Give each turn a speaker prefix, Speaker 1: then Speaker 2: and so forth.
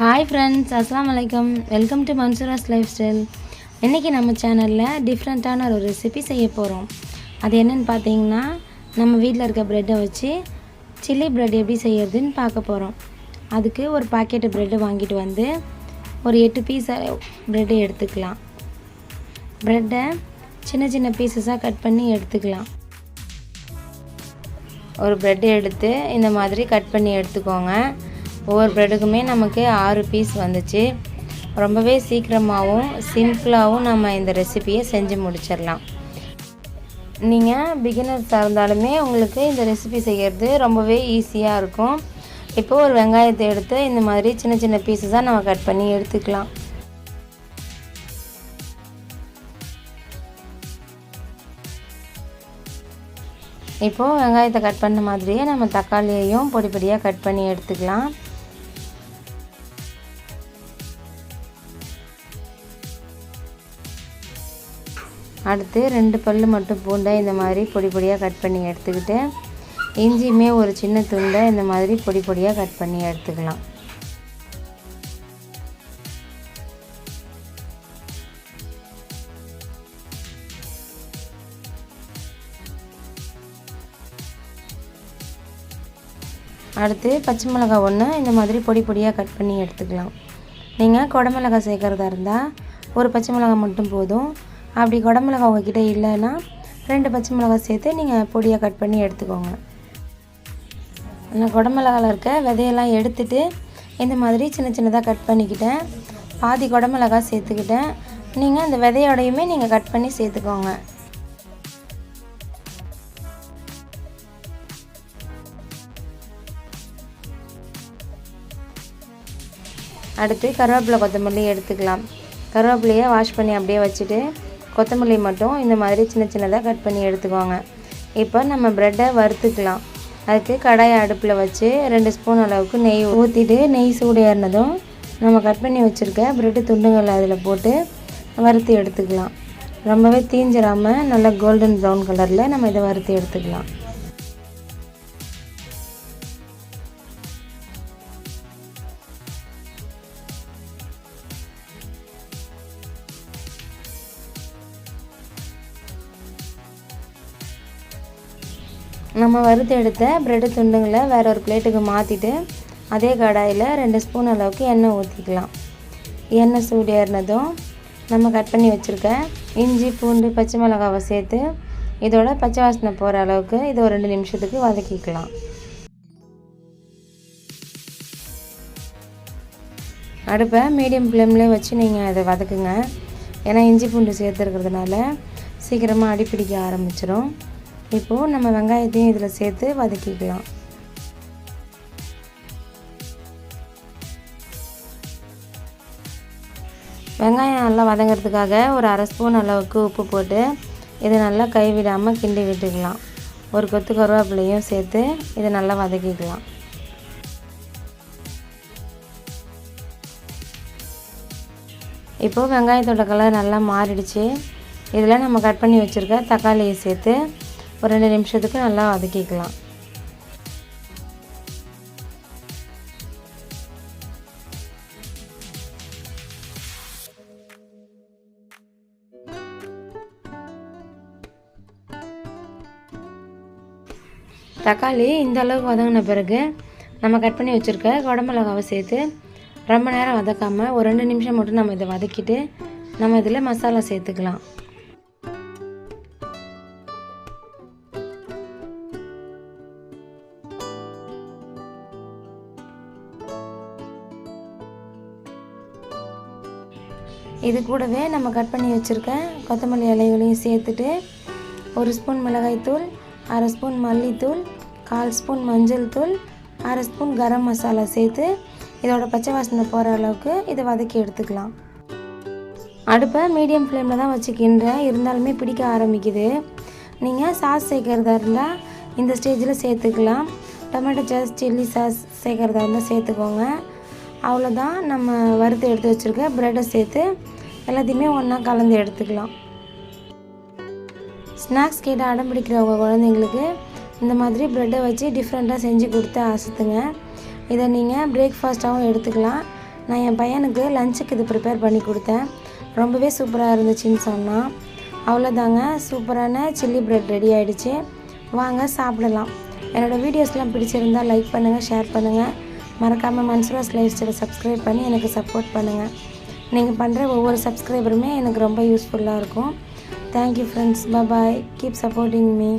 Speaker 1: Hi friends அஸ்லாம் வலைக்கம் welcome to Mansoora's lifestyle இன்றைக்கி நம்ம சேனலில் டிஃப்ரெண்ட்டான ஒரு ரெசிபி செய்ய போகிறோம் அது என்னென்னு பார்த்தீங்கன்னா நம்ம வீட்டில் இருக்க ப்ரெட்டை வச்சு சில்லி ப்ரெட் எப்படி செய்யறதுன்னு பார்க்க போகிறோம் அதுக்கு ஒரு பாக்கெட்டு ப்ரெட்டு வாங்கிட்டு வந்து ஒரு எட்டு பீஸ் ப்ரெட்டை எடுத்துக்கலாம். ப்ரெட்டை சின்ன சின்ன பீசஸாக கட் பண்ணி எடுத்துக்கலாம். ஒரு ப்ரெட்டை எடுத்து இந்த மாதிரி கட் பண்ணி எடுத்துக்கோங்க. ஒவ்வொரு ப்ரெட்டுக்குமே நமக்கு ஆறு பீஸ் வந்துச்சு. ரொம்பவே சீக்கிரமாகவும் சிம்பிளாகவும் நம்ம இந்த ரெசிபியை செஞ்சு முடிச்சிடலாம். நீங்கள் பிகினர்ஸாக இருந்தாலுமே உங்களுக்கு இந்த ரெசிபி செய்கிறது ரொம்பவே ஈஸியாக இருக்கும். இப்போது ஒரு வெங்காயத்தை எடுத்து இந்த மாதிரி சின்ன சின்ன பீஸஸாக நம்ம கட் பண்ணி எடுத்துக்கலாம். இப்போது வெங்காயத்தை கட் பண்ண மாதிரியே நம்ம தக்காளியையும் பொடி பொடியாக கட் பண்ணி எடுத்துக்கலாம். அடுத்து ரெண்டு பல் மட்டும் பூண்டை இந்த மாதிரி பொடி பொடியாக கட் பண்ணி எடுத்துக்கிட்டு இஞ்சியுமே ஒரு சின்ன துண்டை இந்த மாதிரி பொடி பொடியாக கட் பண்ணி எடுத்துக்கலாம். அடுத்து பச்சை மிளகாய் ஒன்று இந்த மாதிரி பொடி பொடியாக கட் பண்ணி எடுத்துக்கலாம். நீங்கள் குடமிளகாய் சேர்க்குறதா இருந்தால் ஒரு பச்சை மிளகாய் மட்டும் போதும். அப்படி குடமிளகாய் உங்ககிட்ட இல்லைன்னா ரெண்டு பச்சை மிளகாய் சேர்த்து நீங்கள் பொடியாக கட் பண்ணி எடுத்துக்கோங்க. நான் குடமிளகாவில் இருக்க விதையெல்லாம் எடுத்துட்டு இந்த மாதிரி சின்ன சின்னதாக கட் பண்ணிக்கிட்டேன். பாதி குடமிளகாய் சேர்த்துக்கிட்டேன். நீங்கள் அந்த விதையோடையுமே நீங்கள் கட் பண்ணி சேர்த்துக்கோங்க. அடுத்து கருவேப்பிலை கொத்தமல்லி எடுத்துக்கலாம். கருவேப்பிலையை வாஷ் பண்ணி அப்படியே வச்சுட்டு கொத்தமல்லி மட்டும் இந்த மாதிரி சின்ன சின்னதாக கட் பண்ணி எடுத்துக்கோங்க. இப்போ நம்ம ப்ரெட்டை வறுத்துக்கலாம். அதுக்கு கடாயை அடுப்பில் வச்சு ரெண்டு ஸ்பூன் அளவுக்கு நெய் ஊற்றிட்டு நெய் சூடு ஏறினதும் நம்ம கட் பண்ணி வச்சுருக்க ப்ரெட்டு துண்டுங்களை அதில் போட்டு வறுத்து எடுத்துக்கலாம். ரொம்பவே தீஞ்சிடாமல் நல்லா கோல்டன் ப்ரௌன் கலரில் நம்ம இதை வறுத்து எடுத்துக்கலாம். நம்ம வறுத்து எடுத்த ப்ரெட்டு துண்டுங்களை வேற ஒரு பிளேட்டுக்கு மாற்றிட்டு அதே கடாயில் ரெண்டு ஸ்பூன் அளவுக்கு எண்ணெய் ஊற்றிக்கலாம் எண்ணெய் சூடு ஏறினதும் நம்ம கட் பண்ணி வச்சுருக்க இஞ்சி பூண்டு பச்சை மிளகாவை சேர்த்து இதோட பச்சை வாசனை போகிற அளவுக்கு இதை ஒரு ரெண்டு நிமிஷத்துக்கு வதக்கிக்கலாம். அடுப்பை மீடியம் ஃப்ளேம்லேயே வச்சு நீங்கள் அதை வதக்குங்க. ஏன்னா இஞ்சி பூண்டு சேர்த்துருக்கிறதுனால சீக்கிரமாக அடிப்பிடிக்க ஆரம்பிச்சிடும் இப்போது நம்ம வெங்காயத்தையும் இதில் சேர்த்து வதக்கிக்கலாம். வெங்காயம் நல்லா வதங்கிறதுக்காக ஒரு அரை ஸ்பூன் அளவுக்கு உப்பு போட்டு இதை நல்லா கைவிடாமல் கிண்டி விட்டுக்கலாம். ஒரு கொத்து கருவேப்பிலையும் சேர்த்து இதை நல்லா வதக்கிக்கலாம். இப்போது வெங்காயத்தோட கலர் நல்லா மாறிடுச்சு. இதில் நம்ம கட் பண்ணி வச்சுருக்க தக்காளியை சேர்த்து ஒரு ரெண்டு நிமிஷத்துக்கு நல்லா வதக்கிக்கலாம் தக்காளி இந்த அளவுக்கு வதங்கின பிறகு நம்ம கட் பண்ணி வச்சுருக்க குடமிளகாவை சேர்த்து ரொம்ப நேரம் வதக்காமல் ஒரு ரெண்டு நிமிஷம் மட்டும் நம்ம இதை வதக்கிட்டு நம்ம இதில் மசாலா சேர்த்துக்கலாம். இது கூடவே நம்ம கட் பண்ணி வச்சுருக்க கொத்தமல்லி இலைகளையும் சேர்த்துட்டு ஒரு ஸ்பூன் மிளகாய்த்தூள் அரை ஸ்பூன் மல்லித்தூள் கால் ஸ்பூன் மஞ்சள் தூள் அரை ஸ்பூன் கரம் மசாலா சேர்த்து இதோட பச்சை வாசனை போகிற அளவுக்கு இதை வதக்கி எடுத்துக்கலாம். அடுப்பை மீடியம் ஃப்ளேமில் தான் வச்சுக்கின்றேன் இருந்தாலுமே பிடிக்க ஆரம்பிக்குது. நீங்கள் சாஸ் சேர்க்குறதா இருந்தால் இந்த ஸ்டேஜில் சேர்த்துக்கலாம். டொமேட்டோ சாஸ் சில்லி சாஸ் சேர்க்குறதா இருந்தால் சேர்த்துக்கோங்க. அவ்வளோதான் நம்ம வறுத்து எடுத்து வச்சுருக்க ப்ரெட்டை சேர்த்து எல்லாத்தையுமே ஒன்றா கலந்து எடுத்துக்கலாம். ஸ்நாக்ஸ் கேட்டு அடம் பிடிக்கிறவங்க குழந்தைங்களுக்கு இந்த மாதிரி ப்ரெட்டை வச்சு டிஃப்ரெண்ட்டாக செஞ்சு கொடுத்து அசத்துங்க. இதை நீங்கள் பிரேக்ஃபாஸ்ட்டாகவும் எடுத்துக்கலாம். நான் என் பையனுக்கு லஞ்சுக்கு இது ப்ரிப்பேர் பண்ணி கொடுத்தேன். ரொம்பவே சூப்பராக இருந்துச்சுன்னு சொன்னான் அவ்வளோதாங்க சூப்பரான சில்லி ப்ரெட் ரெடி ஆகிடுச்சு வாங்க சாப்பிடலாம். என்னோடய வீடியோஸ்லாம் பிடிச்சிருந்தா லைக் பண்ணுங்கள் ஷேர் பண்ணுங்கள் மறக்காமல் மன்சுராஸ் லைஃப் ஸ்டைலை சப்ஸ்கிரைப் பண்ணி எனக்கு சப்போர்ட் பண்ணுங்கள் நீங்கள் பண்ணுற ஒவ்வொரு சப்ஸ்கிரைபருமே எனக்கு ரொம்ப யூஸ்ஃபுல்லாக இருக்கும். Thank you friends bye keep supporting me